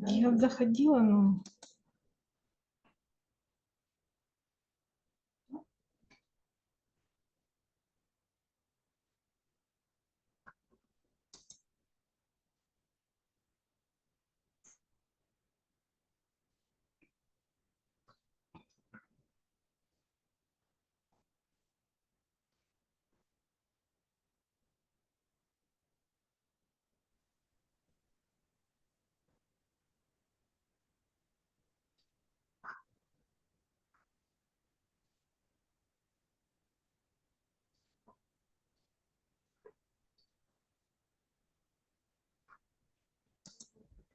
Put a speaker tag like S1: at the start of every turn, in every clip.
S1: Я заходила, но...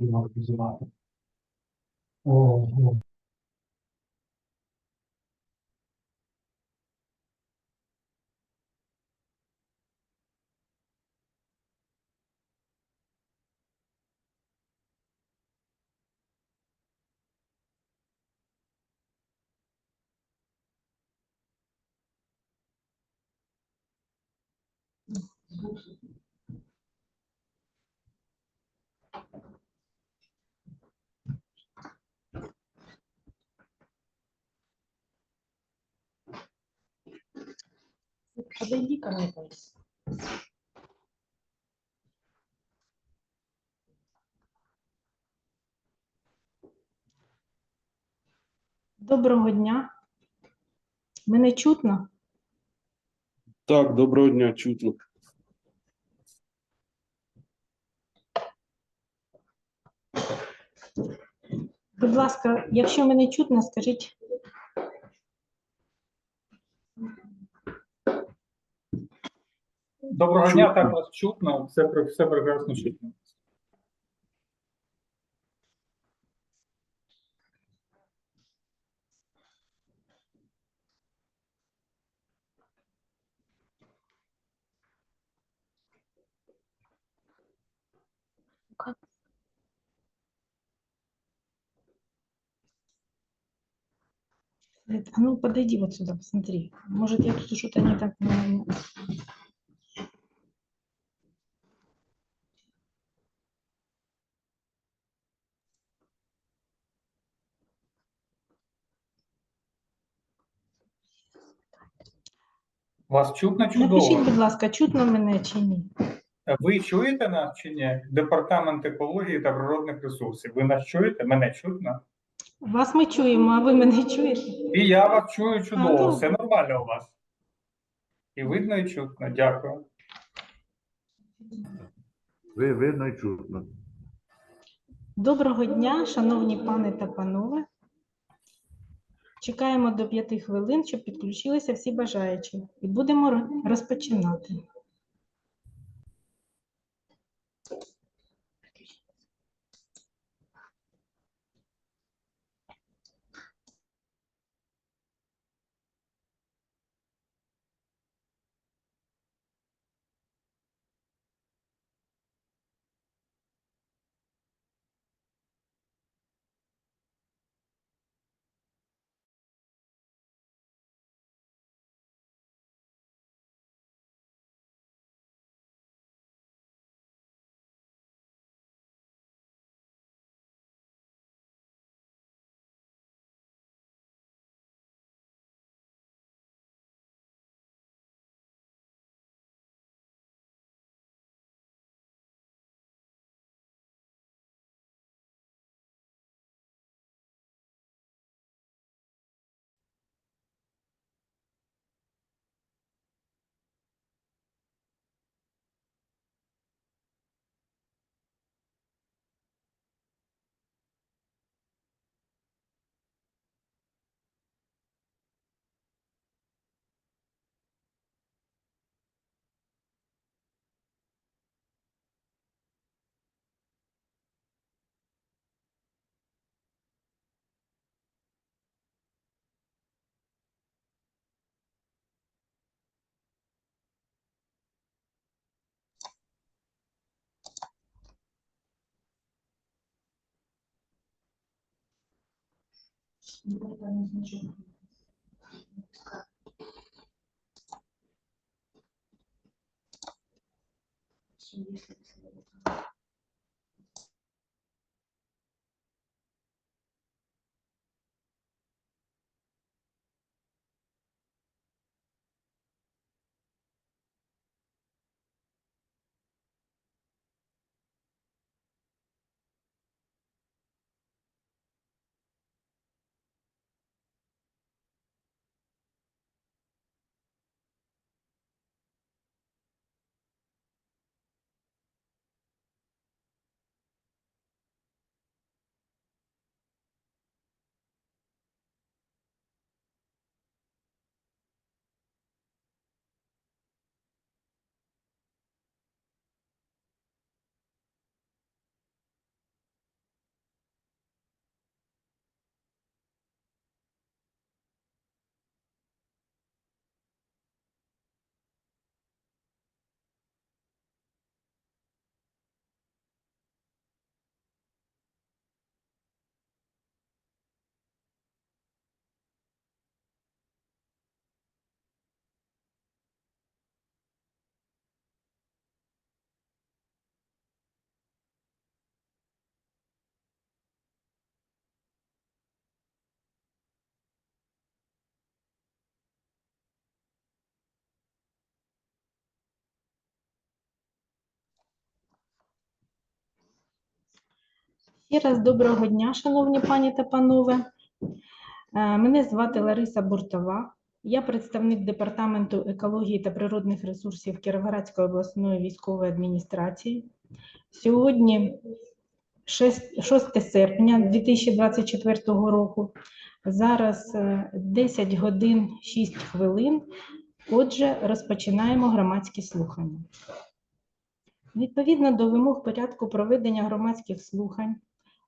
S2: you wizywaty. O, o. Thank you.
S1: Подойди ко мне, Борис. Доброго дня. Мене чутно?
S3: Так, доброго дня, чутно.
S1: Будь ласка, якщо мене чутно, скажіть.
S2: Доброго дня,
S3: Чутно.
S2: так вас чутно, все, все прекрасно чутно.
S1: А ну, подойди вот сюда, посмотри. Может, я тут что-то не так...
S2: Вас чутно
S1: Напишіть,
S2: чудово.
S1: будь ласка, чутно мене чи ні?
S2: Ви чуєте нас чи ні? Департамент екології та природних ресурсів. Ви нас чуєте? Мене чутно?
S1: Вас ми чуємо, а ви мене чуєте?
S2: І я вас чую чудово,
S1: добре.
S2: все нормально у вас. І видно, і чутно. Дякую.
S4: Ви видно і чутно.
S1: Доброго дня, шановні пани та панове. Чекаємо до п'яти хвилин, щоб підключилися всі бажаючі. І будемо ро- розпочинати. Ще раз доброго дня, шановні пані та панове. Е, Мене звати Лариса Буртова. Я представник Департаменту екології та природних ресурсів Кіровоградської обласної військової адміністрації. Сьогодні 6, 6 серпня 2024 року. Зараз е, 10 годин 6 хвилин. Отже, розпочинаємо громадські слухання. Відповідно до вимог порядку проведення громадських слухань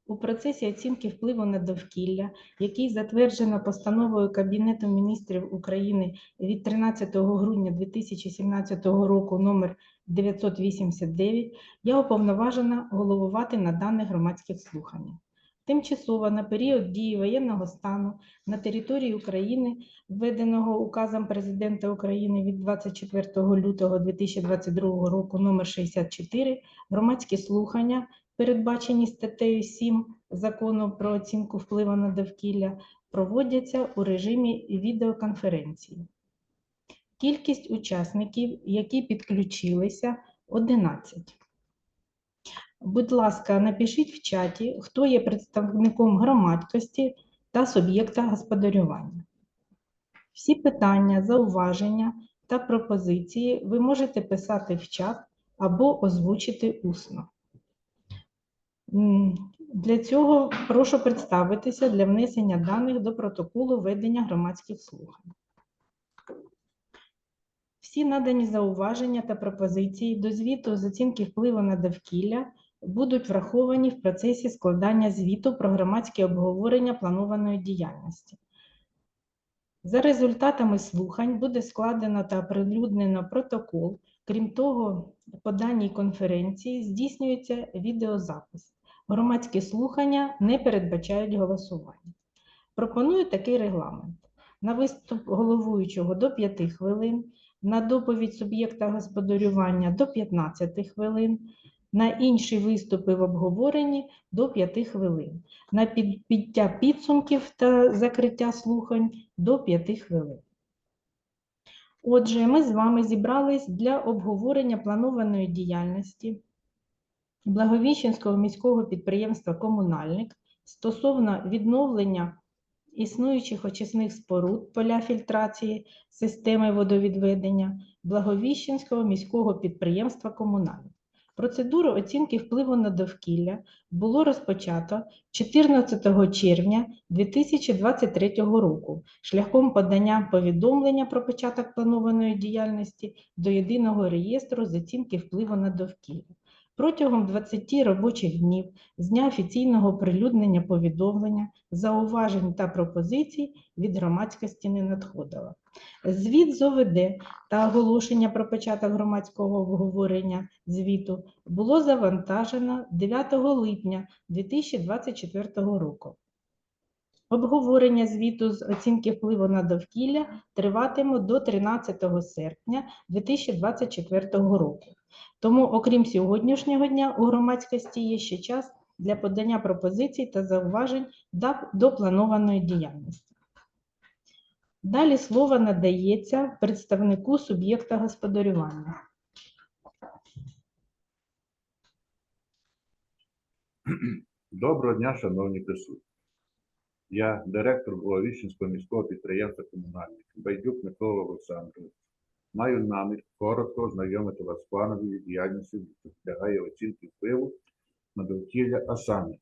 S1: у процесі оцінки впливу на довкілля, який затверджено постановою Кабінету міністрів України від 13 грудня 2017 року номер 989, я уповноважена головувати на даних громадських слуханнях. Тимчасово на період дії воєнного стану на території України, введеного указом Президента України від 24 лютого 2022 року номер 64, громадські слухання передбачені статтею 7 Закону про оцінку впливу на довкілля, проводяться у режимі відеоконференції. Кількість учасників, які підключилися, 11. Будь ласка, напишіть в чаті, хто є представником громадськості та суб'єкта господарювання. Всі питання, зауваження та пропозиції ви можете писати в чат або озвучити усно. Для цього прошу представитися для внесення даних до протоколу ведення громадських слухань. Всі надані зауваження та пропозиції до звіту з оцінки впливу на довкілля будуть враховані в процесі складання звіту про громадське обговорення планованої діяльності. За результатами слухань буде складено та оприлюднено протокол. Крім того, по даній конференції здійснюється відеозапис. Громадські слухання не передбачають голосування. Пропоную такий регламент. На виступ головуючого до 5 хвилин, на доповідь суб'єкта господарювання до 15 хвилин, на інші виступи в обговоренні до 5 хвилин, на підбиття підсумків та закриття слухань до 5 хвилин. Отже, ми з вами зібрались для обговорення планованої діяльності Благовіщенського міського підприємства Комунальник стосовно відновлення існуючих очисних споруд поля фільтрації системи водовідведення Благовіщенського міського підприємства Комунальник. Процедуру оцінки впливу на довкілля було розпочато 14 червня 2023 року шляхом подання повідомлення про початок планованої діяльності до єдиного реєстру з оцінки впливу на довкілля. Протягом 20 робочих днів з дня офіційного оприлюднення повідомлення, зауважень та пропозицій від громадськості не надходило. Звіт з ОВД та оголошення про початок громадського обговорення звіту було завантажено 9 липня 2024 року. Обговорення звіту з оцінки впливу на довкілля триватиме до 13 серпня 2024 року. Тому, окрім сьогоднішнього дня, у громадськості є ще час для подання пропозицій та зауважень до планованої діяльності. Далі слово надається представнику суб'єкта господарювання.
S4: Доброго дня, шановні присутні. Я директор Головіщенського міського підприємства комунальних Байдюк Микола Олександрович. Маю намір коротко ознайомити вас з плановою діяльністю, що підлягає оцінки впливу на довкілля, а саме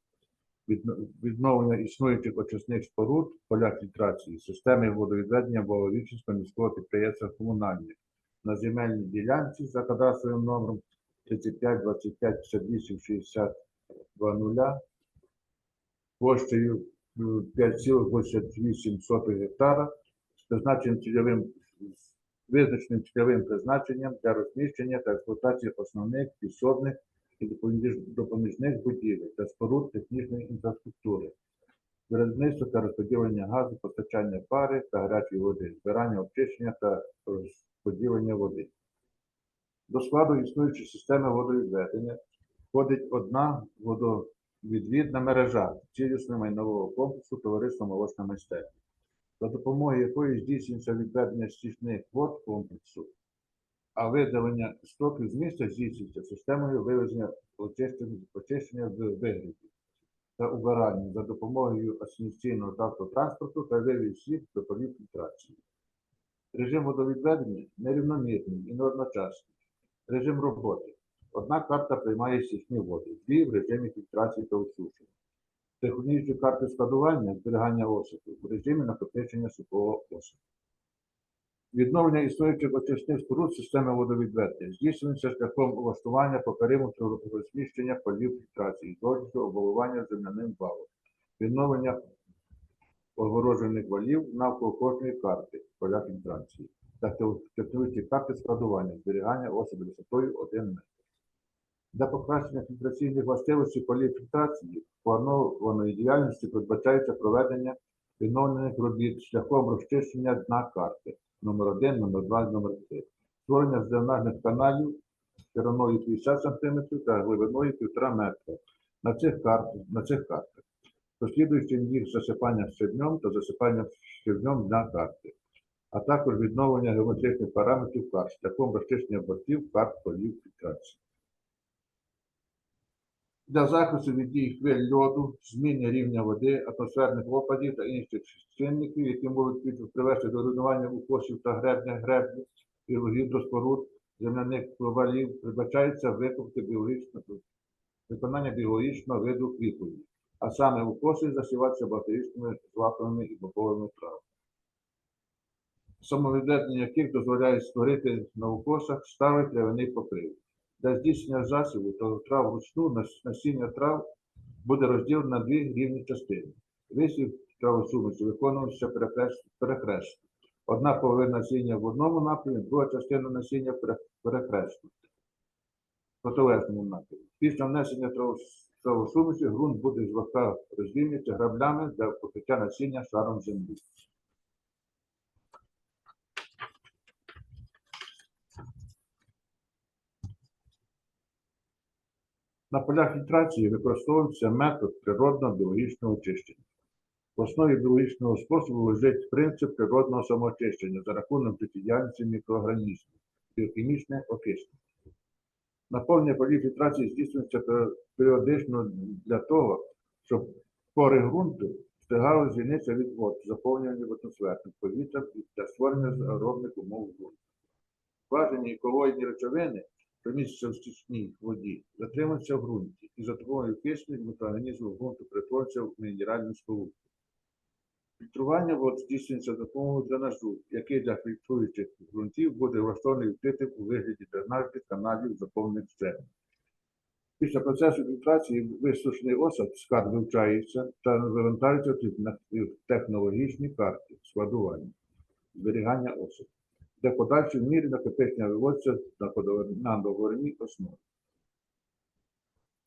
S4: відновлення існуючих очисних споруд, поля фільтрації, системи водовідведення Головіщенського міського підприємства комунальних на земельній ділянці за кадастровим номером 35 25 58 62 нуля площею е, 5,88 гектара з призначенням цільовим визначеним цільовим призначенням для розміщення та експлуатації основних підсобних і допоміжних будівель та споруд технічної інфраструктури, виробництво та розподілення газу, постачання пари та гарячої води, збирання обчищення та розподілення води. До складу існуючої системи водовідведення входить одна водовідвідна мережа цілісного майнового комплексу товариства молочна майстерня, за допомогою якої здійснюється відведення стічних вод комплексу, а видалення стоків з міста здійснюється системою вивезення очищення, в вигляді та убирання за допомогою асоціаційного автотранспорту та вивіз слід до полів фільтрації. Режим водовідведення нерівномірний і неодночасний. Режим роботи. Одна карта приймає стічні води, дві в режимі фільтрації та осушення. Технічні карти складування зберігання осипу в режимі накопичення сухого осипу. Відновлення існуючих очисних споруд системи водовідведення здійснюється шляхом влаштування по периметру розміщення полів фільтрації, догляду обвалування земляним валом, відновлення огорожених валів навколо кожної карти поля фільтрації та те- технічні карти складування зберігання осіб висотою 1 метр. Для покращення фільтраційних властивостей фільтрації планованої діяльності передбачається проведення відновлених робіт шляхом розчищення дна карти номер 1, номер 2, номер 3, створення дренажних каналів шириною 50 см та глибиною 1,5 метра на цих картах, на цих картах. Послідуючим їх засипання щебнем та засипання щебнем дна карти, а також відновлення геометричних параметрів карт шляхом розчищення бортів карт фільтрації. Для захисту від дій хвиль льоду, зміни рівня води, атмосферних опадів та інших чинників, які можуть привести до руйнування укосів та гребня греблі гідроспоруд земляних валів, передбачається викупки біологічного виконання біологічного виду квітові, а саме укоси засіватися багаторічними злаковими і боковими травами. Самовідведення яких дозволяє створити на укосах стави травяний покрив. Для здійснення засіву та трав вручну насіння трав буде розділено на дві рівні частини. Висів травосумісу виконувався перекрес- Одна половина насіння в одному напрямі, друга частина насіння пере- В протилежному напрямі. Після внесення травос- травосумісу ґрунт буде злегка роздільнюватися граблями для покриття насіння шаром землі. На полях фільтрації використовується метод природного біологічного очищення. В основі біологічного способу лежить принцип природного самоочищення за рахунок життєдіяльності мікроорганізмів, біохімічне очищення. Наповнення полів фільтрації здійснюється періодично для того, щоб пори ґрунту встигали звільнитися від вод, заповнювання атмосферним повітрям і для створення заробних умов ґрунту. І колоїдні речовини, що містяться в стічній воді, затримуються в ґрунті і за допомогою кисню мікроорганізмів ґрунту перетворюються в мінеральну сполуку. Фільтрування вод здійснюється за допомогою дренажу, який для фільтруючих ґрунтів буде влаштований відкритим у вигляді дренажних каналів заповнених щебнем. Після процесу фільтрації висушений осад скарб вивчається та вивантажується технологічні карти складування, зберігання осаду, де подальші мірі накопичення виводяться на договорній основі.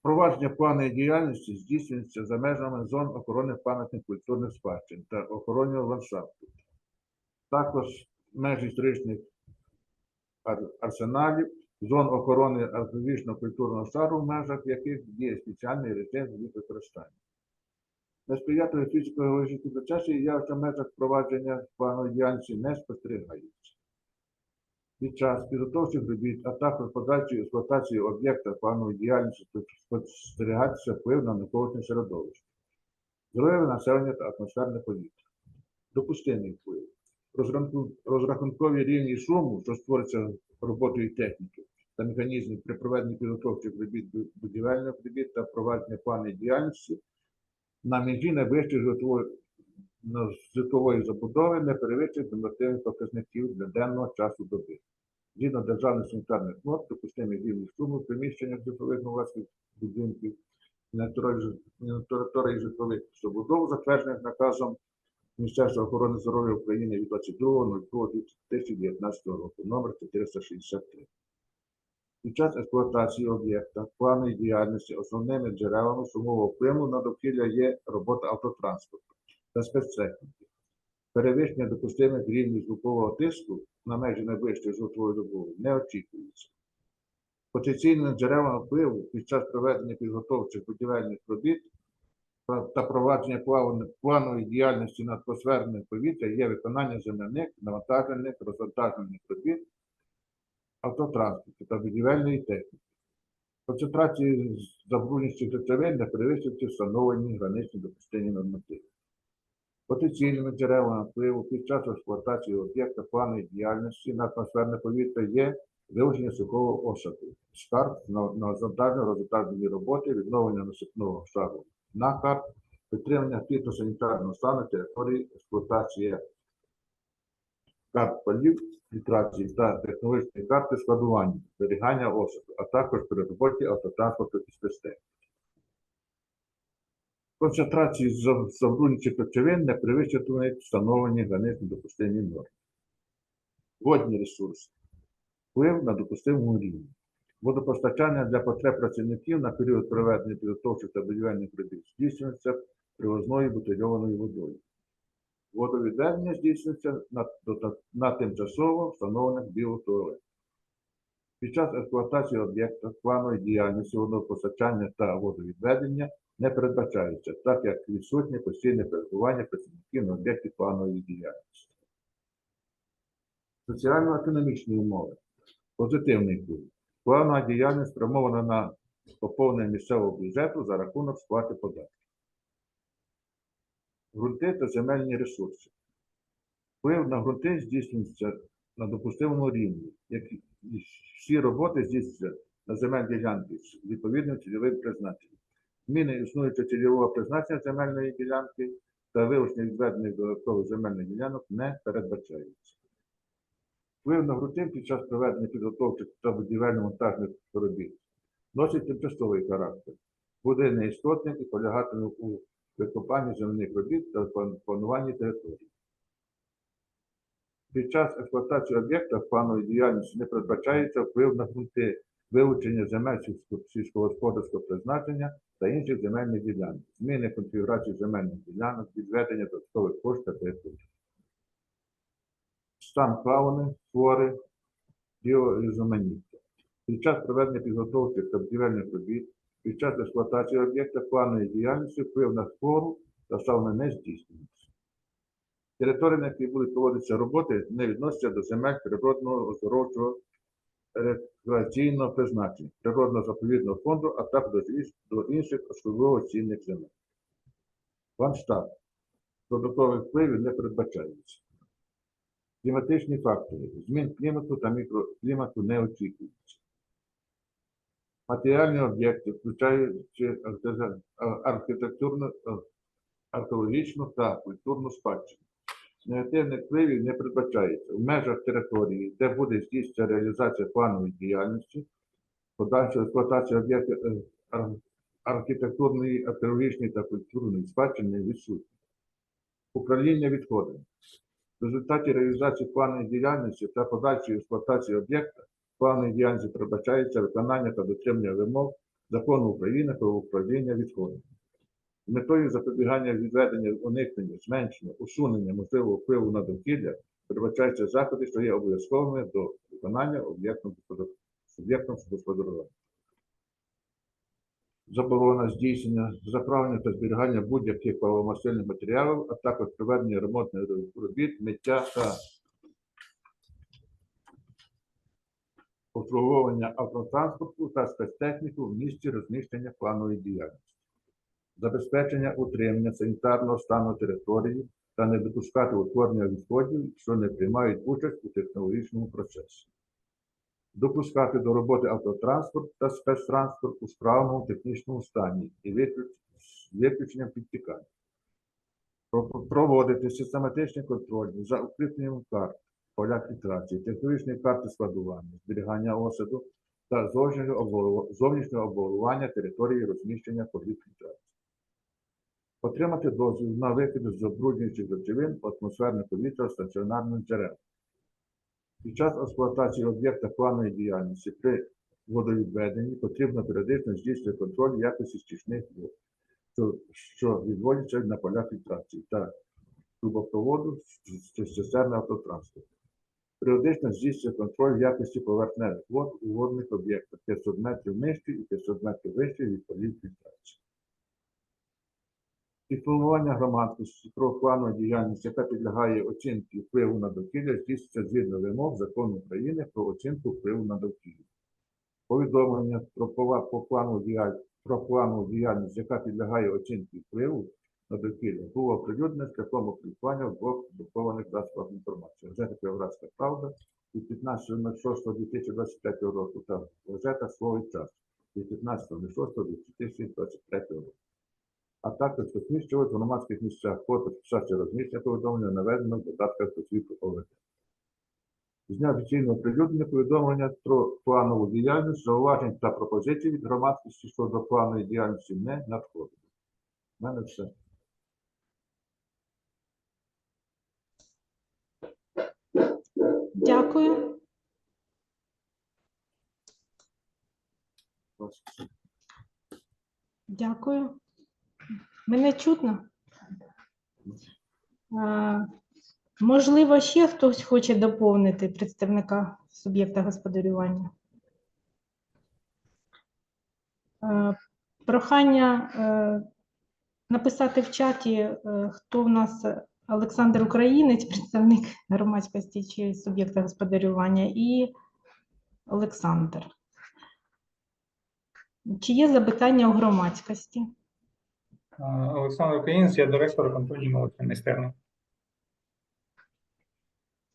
S4: Провадження плану діяльності здійснюється за межами зон охорони пам'ятних культурних спадщин та охорони ландшафту. Також межі історичних арсеналів, зон охорони археологічного культурного шару, в межах яких діє спеціальний режим їх використання. Несприятливі фізико-геологічні процеси явища в межах провадження плану діяльності не спостерігаються. Під час підготовчих робіт, а також подальшої експлуатації об'єкта планової діяльності спостерігається вплив на навколишнє середовище, здоров'я населення та атмосферне повітря. Допустимий вплив. Розрахункові рівні шуму, що створюються роботою техніки та механізмів при проведенні підготовчих робіт будівельних робіт та проведення планів діяльності на межі найвищої житлової житлової забудови не перевищують нормативних показників для денного часу доби. Згідно державних санітарних норм, допустимі рівні шуму в приміщеннях житлових власних будинків на території- житлових забудов, затверджених наказом Міністерства охорони здоров'я України від 22.02.2019 року, номер 463. Під час експлуатації об'єкта плану діяльності основними джерелами шумового впливу на довкілля є робота автотранспорту та спецтехніки. Перевищення допустимих рівнів звукового тиску на межі найближчої звукової добови не очікується. Потенційними джерелами впливу під час проведення підготовчих будівельних робіт та- провадження планової діяльності на атмосферне повітря є виконання земляних, навантажених, розвантажених робіт, автотранспорту та будівельної техніки. Концентрації забруднюючих речовин не перевищують встановлені граничні допустимі нормативи. Потенційними джерелами впливу під час експлуатації об'єкта планової діяльності на атмосферне повітря є вилучення сухого осаду, скарб на, на завантаження розвантажені роботи, відновлення насипного шару нахар, підтримання фітосанітарного стану території експлуатації карт полів, фільтрації та технологічної карти складування, зберігання осаду, а також при роботі автотранспорту і спецтехніки. Концентрації забруднюючих речовин не перевищують встановлені граничні допустимі норми. Водні ресурси. Вплив на допустимому рівні. Водопостачання для потреб працівників на період проведення підготовчих та будівельних робіт здійснюється привозною бутильованою водою. Водовідведення здійснюється на, на тимчасово встановлених біотуалетах. Під час експлуатації об'єкта планової діяльності водопостачання та водовідведення не передбачається, так як відсутнє постійне перебування працівників на об'єкті планової діяльності. Соціально-економічні умови. Позитивний вплив. Планова діяльність спрямована на поповнення місцевого бюджету за рахунок сплати податків. Грунти та земельні ресурси. Вплив на ґрунти здійснюється на допустимому рівні, як і всі роботи здійснюються на земельній ділянці з відповідним цільовим призначенням. Зміни існуючого цільового призначення земельної ділянки та вилучення відведених додаткових земельних ділянок не передбачаються. Вплив на ґрунти під час проведення підготовчих та будівельно-монтажних робіт носить тимчасовий характер, буде неістотним і полягатиме у викопанні земних робіт та план- плануванні території. Під час експлуатації об'єкта в плановій діяльності не передбачається вплив на ґрунти, вилучення земель сільськогосподарського призначення та інших земельних ділянок, зміни конфігурації земельних ділянок, відведення додаткових коштів та територій. Стан фауни, флори, біорізноманіття. Під час проведення підготовчих та будівельних робіт, під час експлуатації об'єкта планової діяльності вплив на флору та фауну не здійснюється. Території, на якій будуть проводитися роботи, не відносяться до земель природного оздоровчого рекреаційного призначення, природно-заповідного фонду, а також до, інших особливо цінних земель. Ландштафт. Додаткових впливів не передбачається. Кліматичні фактори. Змін клімату та мікроклімату не очікуються. Матеріальні об'єкти, включаючи архітектурну- археологічну та культурну спадщину. Негативних впливів не передбачається в межах території, де буде здійснюватися реалізація планової діяльності, подальша експлуатація об'єктів е, архітектурної, археологічної та культурної спадщини відсутні. Управління відходами. В результаті реалізації планової діяльності та подальшої експлуатації об'єкта планової діяльності передбачається виконання та дотримання вимог закону України про управління відходами. Метою запобігання відведення, уникнення, зменшення, усунення можливого впливу на довкілля передбачаються заходи, що є обов'язковими до виконання об'єктом суб'єктом господарювання. Заборона здійснення, заправлення та зберігання будь-яких паливомастильних матеріалів, а також проведення ремонтних робіт, миття та обслуговування автотранспорту та спецтехніки в місці розміщення планової діяльності, забезпечення утримання санітарного стану території та не допускати утворення відходів, що не приймають участь у технологічному процесі, допускати до роботи автотранспорт та спецтранспорт у справному технічному стані і виключенням підтікань. Про- Проводити систематичний контроль за укріпленням карт, поля фільтрації, технологічної карти складування, зберігання осаду та зовнішнього обвалу- території розміщення полів фільтрації. Отримати дозвіл на викид забруднюючих речовин атмосферне повітря стаціонарним джерелам. Під час експлуатації об'єкта планової діяльності при водовідведенні потрібно періодично здійснювати контроль якості стічних вод, що, що відводяться на поля фільтрації та трубопроводу з цистерни автотранспорту. Періодично здійснює контроль якості поверхневих вод у водних об'єктах 500 метрів нижче і 500 метрів вище від полів фільтрації. Інформування громадськості про планову діяльність, яка підлягає оцінці впливу на довкілля, здійснюється згідно вимог закону України про оцінку впливу на довкілля. Повідомлення про, плану діяльність, діяльність, яка підлягає оцінці впливу на довкілля, було оприлюднено шляхом опублікування в двох друкованих засобах інформації. Газета Кіровоградська правда від 15.06.2025 року та газета Слово і час від 15.06.2023 року а також розміщувати в громадських місцях фото фіксація розміщення повідомлення наведено в додатках до світу ОВД. З дня офіційного оприлюднення повідомлення про планову діяльність, зауважень та пропозицій від громадськості щодо планової діяльності не надходить. У мене все.
S1: Дякую. Дякую. Мене чутно? Можливо, ще хтось хоче доповнити представника суб'єкта господарювання. Прохання е, написати в чаті, е, хто в нас Олександр Українець, представник громадськості чи суб'єкта господарювання, і Олександр. Чи є запитання у громадськості?
S2: Олександр Українець, я директор компанії молодої майстерні.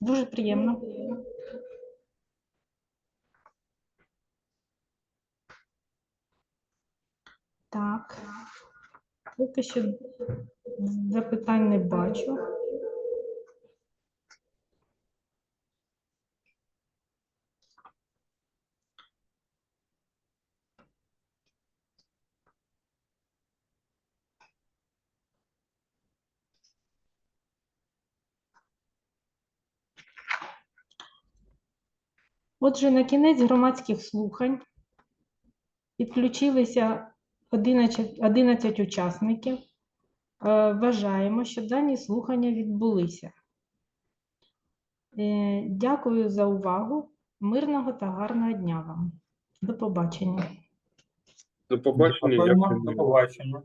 S1: Дуже приємно. Так. Поки що запитань не бачу. Отже, на кінець громадських слухань підключилися 11, 11 учасників. Е, Вважаємо, що дані слухання відбулися. Е, Дякую за увагу. Мирного та гарного дня вам. До побачення.
S3: До побачення.
S2: До побачення.